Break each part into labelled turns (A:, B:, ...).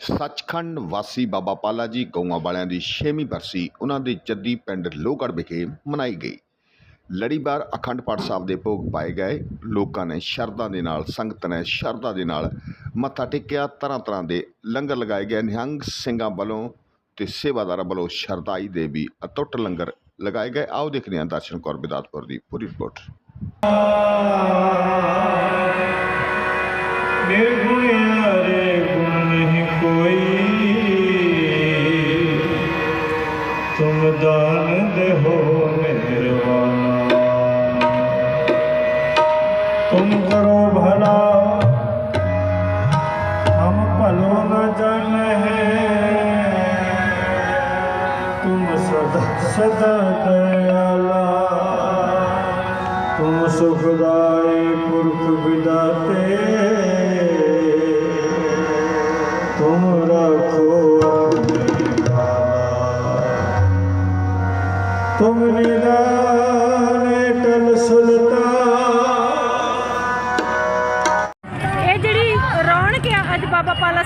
A: ਸੱਚਖੰਡ ਵਾਸੀ ਬਾਬਾ ਪਾਲਾ ਜੀ ਗਊਆਂ ਵਾਲਿਆਂ ਦੀ 6ਵੀਂ ਬਰਸੀ ਉਹਨਾਂ ਦੇ ਜੱਦੀ ਪਿੰਡ ਲੋਹਗੜ੍ਹ ਵਿਖੇ ਮਨਾਈ ਗਈ। ਲੜੀਵਾਰ ਅਖੰਡ ਪਾਠ ਸਾਹਿਬ ਦੇ ਭੋਗ ਪਾਏ ਗਏ। ਲੋਕਾਂ ਨੇ ਸ਼ਰਧਾ ਦੇ ਨਾਲ, ਸੰਗਤ ਨੇ ਸ਼ਰਧਾ ਦੇ ਨਾਲ ਮੱਥਾ ਟੇਕਿਆ। ਤਰ੍ਹਾਂ ਤਰ੍ਹਾਂ ਦੇ ਲੰਗਰ ਲਗਾਏ ਗਏ ਨਿਹੰਗ ਸਿੰਘਾਂ ਵੱਲੋਂ ਤੇ ਸੇਵਾਦਾਰਾਂ ਵੱਲੋਂ ਸ਼ਰਧਾਈ ਦੇ ਵੀ ਅਟੁੱਟ ਲੰਗਰ ਲਗਾਏ ਗਏ। ਆਓ ਦੇਖਦੇ ਹਾਂ ਦਰਸ਼ਨ ਕੌਰ ਬਿਦਾਤਪੁਰ ਦੀ ਪੂਰੀ ਰਿਪੋਰਟ।
B: ਨਿਰਗੁਣ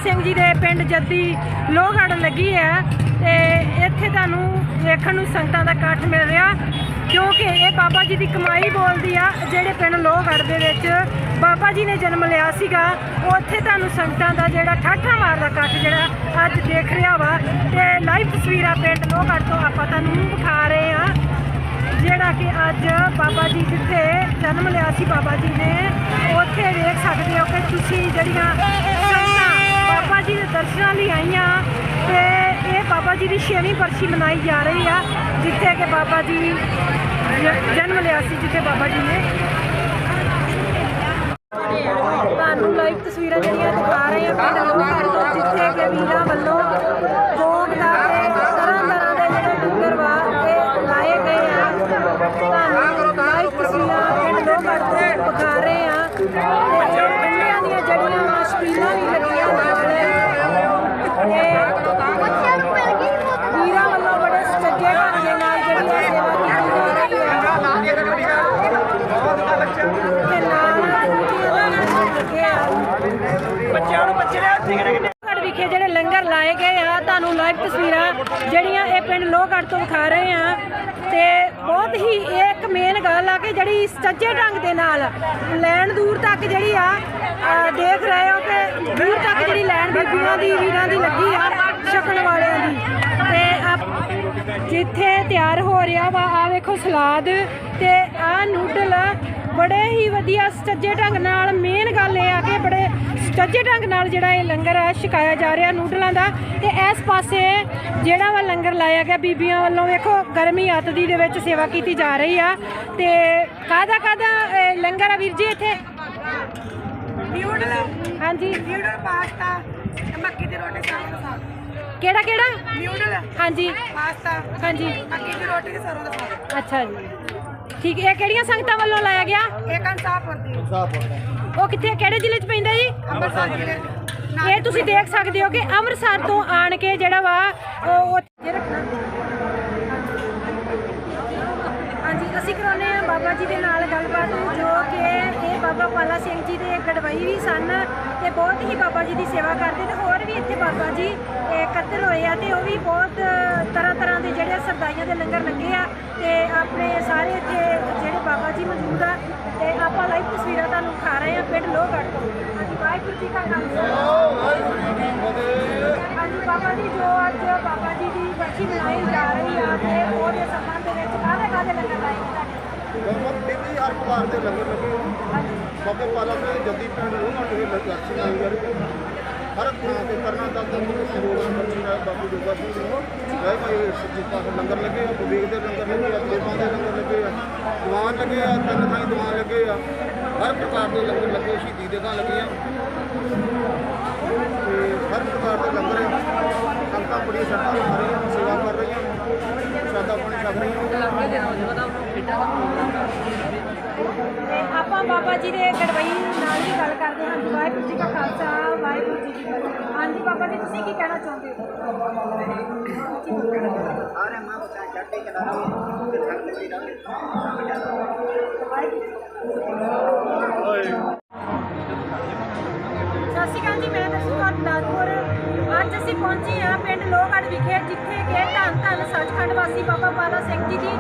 C: ਸਿੰਘ ਜੀ ਦੇ ਪਿੰਡ ਜੱਦੀ ਲੋਹਗੜ੍ਹ ਲੱਗੀ ਹੈ ਤੇ ਇੱਥੇ ਤੁਹਾਨੂੰ ਵੇਖਣ ਨੂੰ ਸੰਗਤਾਂ ਦਾ ਇਕੱਠ ਮਿਲ ਰਿਹਾ, ਕਿਉਂਕਿ ਇਹ ਬਾਬਾ ਜੀ ਦੀ ਕਮਾਈ ਬੋਲਦੀ ਆ, ਜਿਹੜੇ ਪਿੰਡ ਲੋਹਗੜ੍ਹ ਦੇ ਵਿੱਚ ਬਾਬਾ ਜੀ ਨੇ ਜਨਮ ਲਿਆ ਸੀਗਾ, ਉੱਥੇ ਤੁਹਾਨੂੰ ਸੰਗਤਾਂ ਦਾ ਜਿਹੜਾ ਠਾਠਾ ਮਾਰਦਾ ਇਕੱਠ ਜਿਹੜਾ ਅੱਜ ਦੇਖ ਰਿਹਾ ਵਾ, ਤੇ ਲਾਈਵ ਤਸਵੀਰਾਂ ਪਿੰਡ ਲੋਹਗੜ੍ਹ ਤੋਂ ਆਪਾਂ ਤੁਹਾਨੂੰ ਵਿਖਾ ਰਹੇ ਆ, ਜਿਹੜਾ ਕਿ ਅੱਜ ਬਾਬਾ ਜੀ ਜਿੱਥੇ ਜਨਮ ਲਿਆ ਸੀ ਬਾਬਾ ਜੀ ਨੇ, ਉੱਥੇ ਵੇਖ ਸਕਦੇ ਹੋ ਕਿ ਤੁਸੀਂ ਜਿਹੜੀਆਂ ਬਾਬਾ ਜੀ ਦੇ ਦਰਸ਼ਨਾਂ ਲਈ ਆਈਆਂ ਤੇ ਇਹ ਬਾਬਾ ਜੀ ਦੀ ਛੇਵੀਂ ਬਰਸੀ ਮਨਾਈ ਜਾ ਰਹੀ ਆ, ਜਿੱਥੇ ਕਿ ਬਾਬਾ ਜੀ ਜਨਮ ਲਿਆ ਸੀ, ਜਿੱਥੇ ਬਾਬਾ ਜੀ ਨੇ। ਤੁਹਾਨੂੰ ਲਾਈਵ ਤਸਵੀਰਾਂ ਜਿਹੜੀਆਂ ਦਿਖਾ ਰਹੇ ਆ ਪਿੰਡ ਲੋਹਗੜ੍ਹ ਤੋਂ, ਜਿੱਥੇ ਕਿ ਵੀਰਾਂ ਵੱਲੋਂ ਭੋਗ ਲਾ ਕੇ ਤਰ੍ਹਾਂ ਤਰ੍ਹਾਂ ਦੇ ਜਿਹੜੇ ਲੰਗਰ ਵਾ ਇਹ ਲਾਏ ਗਏ ਆ। ਤੁਹਾਨੂੰ ਲਾਈਵ ਤਸਵੀਰਾਂ ਪਿੰਡ ਲੋਹਗੜ੍ਹ ਤੋਂ ਦਿਖਾ ਰਹੇ ਆ ਤੇ ਇਹ ਦੀਆਂ ਜਿਹੜੀਆਂ ਵਾ ਵੀ ਲੱਗੀਆਂ ਹੋਈਆਂ ਨੇ ਤੇ ਵੀਰਾਂ ਵੱਲੋਂ ਬੜੇ ਸੱਜੇ ਢੰਗ ਦੇ ਨਾਲ ਜਿਹੜੀ ਇਹ ਸੇਵਾ ਕੀਤੀ ਜਾ ਰਹੀ ਹੈ ਤੇ ਨਾਲ ਲੱਗੇ ਆ
D: ਬੱਚਿਆਂ ਨੂੰ ਬੱਚੇ ਨੇ ਸਿਗਰਟ
C: ਲੋਹਗੜ੍ਹ ਵਿਖੇ ਜਿਹੜੇ ਲੰਗਰ ਲਾਏ ਗਏ ਆ ਤੁਹਾਨੂੰ ਲਾਈਵ ਤਸਵੀਰਾਂ ਜਿਹੜੀਆਂ ਇਹ ਪਿੰਡ ਲੋਹਗੜ੍ਹ ਤੋਂ ਦਿਖਾ ਰਹੇ ਆ ਤੇ ਬਹੁਤ ਹੀ ਇਹ ਇੱਕ ਮੇਨ ਗੱਲ ਆ ਕਿ ਜਿਹੜੀ ਸੱਚੇ ਢੰਗ ਦੇ ਨਾਲ ਲੈਣ ਦੂਰ ਤੱਕ ਜਿਹੜੀ ਆ ਦੇਖ ਰਹੇ ਹੋ ਕਿ ਦੂਰ ਤੱਕ ਜਿਹੜੀ ਲੈਣ ਬੀਬੀਆਂ ਦੀ, ਵੀਰਾਂ ਦੀ ਲੱਗੀ ਆ ਛਕਣ ਵਾਲਿਆਂ ਦੀ। ਤੇ ਜਿੱਥੇ ਤਿਆਰ ਹੋ ਰਿਹਾ ਵਾ ਆ ਵੇਖੋ ਸਲਾਦ ਤੇ ਆ ਨੂਡਲ ਬੜੇ ਹੀ ਵਧੀਆ ਸੱਜੇ ਢੰਗ ਨਾਲ ਮੇਨ ਗੱਲ ਇਹ ਆ ਕਿ ਬੜੇ ਸੱਜੇ ਢੰਗ ਨਾਲ ਜਿਹੜਾ ਇਹ ਲੰਗਰ ਆ ਛਕਾਇਆ ਜਾ ਰਿਹਾ ਨੂਡਲਾਂ ਦਾ। ਤੇ ਇਸ ਪਾਸੇ ਜਿਹੜਾ ਵਾ ਲੰਗਰ ਲਾਇਆ ਗਿਆ ਬੀਬੀਆਂ ਵੱਲੋਂ ਵੇਖੋ ਗਰਮੀ ਅਤਦੀ ਦੇ ਵਿੱਚ ਸੇਵਾ ਕੀਤੀ ਜਾ ਰਹੀ ਆ। ਤੇ ਕਾਦਾ ਕਾਦਾ ਲੰਗਰ ਆ ਵੀਰ ਜੀ ਇੱਥੇ?
E: ਨਿਊਡਲ
C: ਹਾਂਜੀ।
E: ਨਿਊਡਲ ਪਾਸਤਾ ਮੱਕੀ ਦੀ ਰੋਟੀ ਸਰੋਂ ਦਾ ਸਾਗ।
C: ਕਿਹੜਾ ਕਿਹੜਾ?
E: ਨਿਊਡਲ
C: ਹਾਂਜੀ।
E: ਪਾਸਤਾ
C: ਹਾਂਜੀ।
E: ਮੱਕੀ ਦੀ ਰੋਟੀ ਸਰੋਂ ਦਾ ਸਾਗ।
C: ਅੱਛਾ ਜੀ। ਠੀਕ ਇਹ ਕਿਹੜੀਆਂ ਸੰਗਤਾਂ ਵੱਲੋਂ ਲਾਇਆ ਗਿਆ?
E: ਇਹ ਕੰਸਾਪੁਰ ਦੀ
C: ਉਹ ਕਿੱਥੇ ਕਿਹੜੇ ਜ਼ਿਲ੍ਹੇ 'ਚ ਪੈਂਦਾ ਜੀ?
E: ਅੰਮ੍ਰਿਤਸਰ ਜ਼ਿਲ੍ਹੇ।
C: ਇਹ ਤੁਸੀਂ ਦੇਖ ਸਕਦੇ ਹੋ ਕਿ ਅੰਮ੍ਰਿਤਸਰ ਤੋਂ ਆਣ ਕੇ ਜਿਹੜਾ ਵਾ ਉਹ ਉੱਥੇ ਰੱਖਣਾ। ਹਾਂਜੀ ਅਸੀਂ ਕਰਾਉਂਦੇ ਆ ਬਾਬਾ ਜੀ ਦੇ ਨਾਲ ਗੱਲਬਾਤ ਜੋ ਕਿ ਇਹ ਬਾਬਾ ਪਾਲਾ ਸਿੰਘ ਜੀ ਦੇ ਗੜਵਈ ਵੀ ਸਨ ਤੇ ਬਹੁਤ ਹੀ ਬਾਬਾ ਜੀ ਦੀ ਸੇਵਾ ਕਰਦੇ ਤੇ ਵੀ ਇੱਥੇ ਬਾਬਾ ਜੀ ਇਕੱਤਰ ਹੋਏ ਆ ਤੇ ਉਹ ਵੀ ਬਹੁਤ ਤਰ੍ਹਾਂ ਤਰ੍ਹਾਂ ਦੇ ਜਿਹੜੇ ਸਰਦਾਈਆਂ ਦੇ ਲੰਗਰ ਲੱਗੇ ਆ ਤੇ ਆਪਣੇ ਸਾਰੇ ਇੱਥੇ ਜਿਹੜੇ ਬਾਬਾ ਜੀ ਮੌਜੂਦ ਆ ਤੇ ਆਪਾਂ ਲਾਈਵ ਤਸਵੀਰਾਂ ਤੁਹਾਨੂੰ ਦਿਖਾ ਰਹੇ ਆ ਪਿੰਡ ਲੋਹਗੜ੍ਹ ਤੋਂ ਹਾਂਜੀ ਵਾਹਿਗੁਰੂ ਜੀ ਕਾ ਖਾਲਸਾ ਹਾਂਜੀ ਬਾਬਾ ਜੀ ਜੋ ਅੱਜ ਬਾਬਾ ਜੀ ਦੀ ਬਰਸੀ ਮਨਾਈ ਜਾ ਰਹੀ ਆ ਤੇ ਉਹਦੇ ਸੰਬੰਧ ਦੇ ਵਿੱਚ ਕਾਹਦੇ ਕਾਹਦੇ ਲੰਗਰ ਲਾਏ ਤੁਹਾਡੇ
F: ਲਗਭਗ ਤੇਤੀ ਹਰ ਪ੍ਰਕਾਰ ਦੇ ਲੰਗਰ ਲੱਗੇ ਹੋਏ।
C: ਹਾਂਜੀ
F: ਬਾਬੇ ਪਾਲਾ ਸਿੰਘ ਜੱਦੀ ਪਿੰਡ ਨੂੰ ਨਾ ਇਹ ਲੰਗਰ ਹੈ। ਹਰ ਥਾਂ ਤੇ ਕਰਨਾ ਦਾ ਤਾਂ ਕੋਈ ਸਹਿਯੋਗ ਬਾਬੂ ਜੋਗਾ ਸਿੰਘ ਨੂੰ ਗਏ ਭਾਈ ਸੱਚੀ ਪਾਸੇ ਲੰਗਰ ਲੱਗੇ ਆ ਬਵੇਗ ਦੇ ਲੰਗਰ ਲੱਗੇ ਆ, ਦੇਵਾਂ ਦੇ ਲੰਗਰ ਲੱਗੇ ਆ, ਦੀਵਾਨ ਲੱਗੇ ਆ, ਤਿੰਨ ਥਾਈ ਦੀਵਾਨ ਲੱਗੇ ਆ। ਹਰ ਪ੍ਰਕਾਰ ਦੇ ਲੰਗਰ ਲੱਗੇ, ਸ਼ਹੀਦੀ ਦੇ ਤਾਂ ਲੱਗੇ ਆ। ਤੇ ਹਰ ਪ੍ਰਕਾਰ ਦੇ ਲੰਗਰ ਆ। ਸੰਗਤਾਂ ਬੜੀ ਸ਼ਰਧਾ ਨਾਲ ਆ ਰਹੀਆਂ ਸੇਵਾ ਕਰ ਰਹੀਆਂ। ਸ਼ਰਧਾ ਆਪਣੇ ਛਕ ਰਹੀਆਂ।
C: ਤੇ ਆਪਾਂ ਬਾਬਾ ਜੀ ਦੇ ਗੜਵਈ ਨਾਲ ਹੀ ਗੱਲ ਕਰਦੇ ਹਾਂ। ਜੀ। ਵਾਹਿਗੁਰੂ ਜੀ ਕਾ ਖਾਲਸਾ, ਵਾਹਿਗੁਰੂ ਜੀ ਕੀ ਫਤਿਹ। ਹਾਂਜੀ, ਬਾਬਾ ਜੀ, ਤੁਸੀਂ ਕੀ ਕਹਿਣਾ ਚਾਹੁੰਦੇ ਹੋ?
F: ਸਾਰੇ ਮਾਂ ਬਤਾ ਚੜ੍ਹਦੇ ਚਲਾ ਰਹੇ ਤੇ ਸੰਗਤ ਵੀ ਰਹੇ
C: ਸਤਿ ਸ਼੍ਰੀ ਅਕਾਲ ਜੀ, ਮੈਂ ਦਰਸ਼ਨ ਕੌਰ ਅੱਜ ਅਸੀਂ ਪਹੁੰਚੇ ਹਾਂ ਪਿੰਡ ਲੋਹਗੜ੍ਹ ਵਿਖੇ, ਜਿੱਥੇ ਕਿ ਧੰਨ ਧੰਨ ਸੱਚਖੰਡ ਵਾਸੀ ਬਾਬਾ ਬਾਲਾ ਸਿੰਘ ਜੀ ਦੀ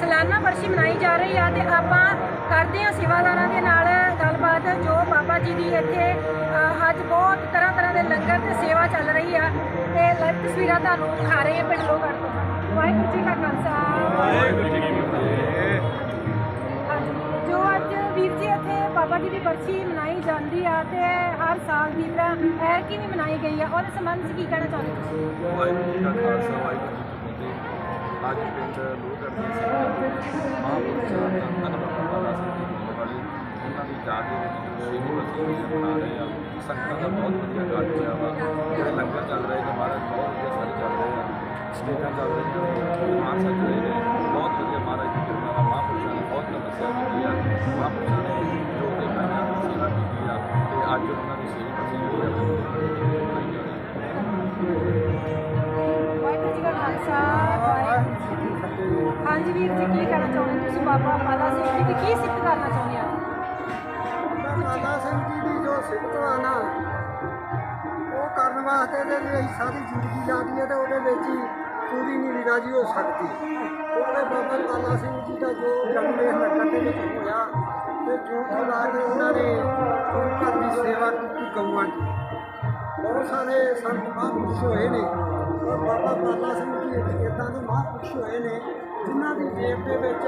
C: ਸਾਲਾਨਾ ਬਰਸ਼ੀ ਮਨਾਈ ਜਾ ਰਹੀ ਆ ਤੇ ਆਪਾਂ ਕਰਦੇ ਹਾਂ ਸੇਵਾਦਾਰਾਂ ਦੇ ਨਾਲ ਗੱਲਬਾਤ ਜੋ ਬਾਬਾ ਜੀ ਦੀ ਇੱਥੇ ਅੱਜ ਬਹੁਤ ਤਰ੍ਹਾਂ ਤਰ੍ਹਾਂ ਦੇ ਲੰਗਰ ਤੇ ਸੇਵਾ ਚੱਲ ਰਹੀ ਆ। ਤੇ ਲਾਈਵ ਤਸਵੀਰਾਂ ਤੁਹਾਨੂੰ ਖਾ ਰਹੇ ਹਾਂ ਪਿੰਡ ਲੋਹਗੜ੍ਹ ਤੋਂ। ਵਾਹਿਗੁਰੂ ਜੀ ਕਾ ਖਾਲਸਾ। ਵਾਹਿਗੁਰੂ ਜੀ ਕੀ ਫਤਿਹ। ਜੋ ਅੱਜ ਵੀਰ ਜੀ ਇੱਥੇ ਬਾਬਾ ਜੀ ਦੀ ਬਰਸੀ ਮਨਾਈ ਜਾਂਦੀ ਆ ਤੇ ਹਰ ਸਾਲ ਦੀ ਤਰ੍ਹਾਂ ਐਰਕੀ ਵੀ ਮਨਾਈ ਗਈ ਆ। ਉਹਦੇ ਸੰਬੰਧ ਵਿੱਚ ਕੀ ਕਹਿਣਾ ਚਾਹੁੰਦੇ ਤੁਸੀਂ
G: ਵਾਹਿਗੁਰੂ ਜੀ ਕਾ ਖਾਲਸਾ ਵਾਹਿਗੁਰੂ ਜੀ ਕੀ ਫਤਿਹ। ਅੱਜ ਪਿੰਡ ਲੋਹਗੜ੍ਹ ਦੀ ਸਿੰਘ ਮਹਾਂਪੁਰਸ਼ਾਂ ਦਾ ਧੰਨਵਾਦ ਬਾਬਾ ਸਿੰਘ ਜੀ ਦੇ ਵਾਲੇ ਉਹਨਾਂ ਦੀ ਦੇ ਵਿੱਚ ਜੋ ਸ਼ਹੀਦੀ ਵਰਸੀ ਰਹੇ ਆ ਸੰਗਤਾਂ ਦਾ ਬਹੁਤ ਵਧੀਆ ਕਾਰਜ ਹੋਇਆ ਵਾ। ਜਿਹੜੇ ਲੰਗਰ ਚੱਲ ਰਹੇ ਨੇ ਮਹਾਰਾਜ ਬਹੁਤ ਵਧੀਆ ਸਾਰੇ ਚੱਲ ਰਹੇ ਆ। ਸਟੇਜਾਂ ਚੱਲ ਰਹੀਆਂ ਨੇ, ਮਾਨ ਸੱਜ ਰਹੇ ਨੇ, ਬਹੁਤ ਵਧੀਆ ਮਹਾਰਾਜ ਦੀ ਕਿਰਪਾ ਨਾਲ ਮਹਾਂਪੁਰਸ਼ਾਂ ਨੇ ਬਹੁਤ ਤਪੱਸਿਆ ਕੀਤੀ ਆ। ਮਹਾਂਪੁਰਸ਼ਾਂ ਨੇ ਜੋ ਕਿ ਪਹਿਲਾਂ ਸੇਵਾ ਕੀਤੀ ਆ, ਤੇ ਅੱਜ ਉਹਨਾਂ ਦੀ ਸੇਵਾ ਵਰਸੀ ਜਿਹੜੀ ਆ
C: ਵਾਹਿਗੁਰੂ ਜੀ ਕਾ ਖਾਲਸਾ, ਵਾਹਿਗੁਰੂ ਜੀ ਕੀ ਫਤਿਹ। ਹਾਂਜੀ ਵੀਰ ਜੀ, ਕੀ ਕਹਿਣਾ ਚਾਹੁੰਦੇ ਤੁਸੀਂ ਬਾਬਾ ਬਾਲਾ ਸਿੰਘ ਜੀ ਦੀ ਕੀ ਸਿੱਖ ਕਰਨਾ ਚਾਹੁੰਦੇ ਆ
F: ਬਾਬਾ ਸਿੰਘ ਜੀ ਦੀ ਜੋ ਸਿੱਖਤਾ ਨਾ ਉਹ ਕਰਨ ਵਾਸਤੇ ਤੇ ਜੇ ਅਸੀਂ ਸਾਰੀ ਜ਼ਿੰਦਗੀ ਲਾ ਦਈਏ ਤੇ ਉਹਦੇ ਵਿੱਚ ਹੀ ਪੂਰੀ ਨਹੀਂ ਨਿਗਾਜੀ ਹੋ ਸਕਦੀ ਉਹਦੇ ਬਾਬਾ ਬਾਲਾ ਸਿੰਘ ਜੀ ਦਾ ਜੋ ਜਨਮ ਇਸ ਨਗਰ ਦੇ ਵਿੱਚ ਹੋਇਆ, ਤੇ ਜੋ ਤੋਂ ਲਾ ਕੇ ਉਹਨਾਂ ਨੇ ਗੁਰੂ ਘਰ ਦੀ ਸੇਵਾ ਕੀਤੀ ਗਊਆਂ ਦੀ। ਬਹੁਤ ਸਾਰੇ ਸੰਤ ਮਹਾਂਪੁਰਸ਼ ਹੋਏ ਨੇ। ਔਰ ਬਾਬਾ ਬਾਲਾ ਸਿੰਘ ਜੀ ਇੱਕ ਇੱਦਾਂ ਦੇ ਮਹਾਂਪੁਰਸ਼ ਹੋਏ ਨੇ, ਜਿਨ੍ਹਾਂ ਦੀ ਜੇਬ ਦੇ ਵਿੱਚ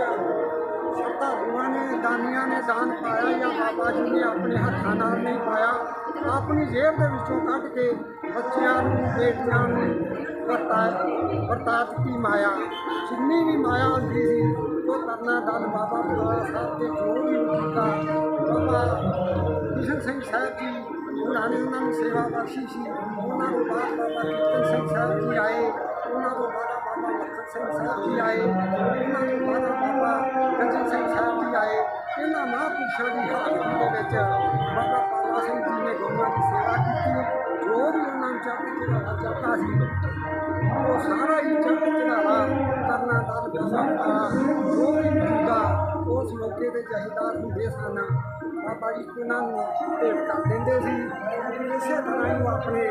F: ਸ਼ਰਧਾਲੂਆਂ ਨੇ, ਦਾਨੀਆਂ ਨੇ ਦਾਨ ਪਾਇਆ ਜਾਂ ਬਾਬਾ ਜੀ ਨੇ ਆਪਣੇ ਹੱਥਾਂ ਨਾਲ ਨਹੀਂ ਪਾਇਆ, ਆਪਣੀ ਜੇਬ ਦੇ ਵਿੱਚੋਂ ਕੱਢ ਕੇ ਬੱਚਿਆਂ ਨੂੰ, ਬੇਟੀਆਂ ਨੂੰ ਵਰਤਾ ਵਰਤਾ ਦਿੱਤੀ ਮਾਇਆ? ਜਿੰਨੀ ਵੀ ਮਾਇਆ ਹੁੰਦੀ ਸੀ, ਉਹ ਕਰਨਾ ਦਾਨ ਬਾਬਾ ਬੁੱਢਾ ਸਾਹਿਬ ਦੇ ਜੋ ਵੀ ਕੀਤਾ ਬਾਬਾ ਕਿਸ਼ਨ ਸਿੰਘ ਸਾਹਿਬ ਜੀ, ਉਹਨਾਂ ਨੇ ਉਹਨਾਂ ਨੂੰ ਸੇਵਾ ਬਖਸ਼ੀ ਸੀ। ਉਹਨਾਂ ਨੂੰ ਬਾਅਦ ਬਾਬਾ ਕੀਰਤਨ ਸਿੰਘ ਸਾਹਿਬ ਜੀ ਆਏ। ਬਾਬਾ ਲਖਨ ਸਿੰਘ ਸਾਹਿਬ ਜੀ ਆਏ ਇਹਨਾਂ ਤੋਂ ਮਾਤਾ ਬਾਬਾ ਗੱਜਣ ਸਿੰਘ ਸਾਹਿਬ ਜੀ ਆਏ ਇਹਨਾਂ ਮਹਾਂਪੁਰਸ਼ਾਂ ਦੀ ਹਾਜ਼ਰੀ ਦੇ ਵਿੱਚ ਬਾਬਾ ਪਾਲਾ ਸਿੰਘ ਜੀ ਨੇ ਗੁਰੂਆਂ ਦੀ ਸੇਵਾ ਕੀਤੀ ਜੋ ਵੀ ਉਹਨਾਂ ਨੂੰ ਚੜ੍ਹਦੀ ਚੜਾਵਾ ਚਾਹਤਾ ਸੀ ਉਹ ਸਾਰਾ ਹੀ ਚੜ੍ਹਦੀ ਚੜਾਵਾ ਕਰਨਾ ਦਾਨ ਕਰਨਾ ਜੋ ਵੀ ਹੁੰਦਾ ਉਸ ਮੌਕੇ ਤੇ ਜਹੀਦਾਰ ਹੁੰਦੇ ਸਨ ਬਾਬਾ ਜੀ, ਉਹਨਾਂ ਨੂੰ ਭੇਟ ਕਰ ਦਿੰਦੇ ਸੀ। ਇਸੇ ਤਰ੍ਹਾਂ ਹੀ ਉਹ ਆਪਣੇ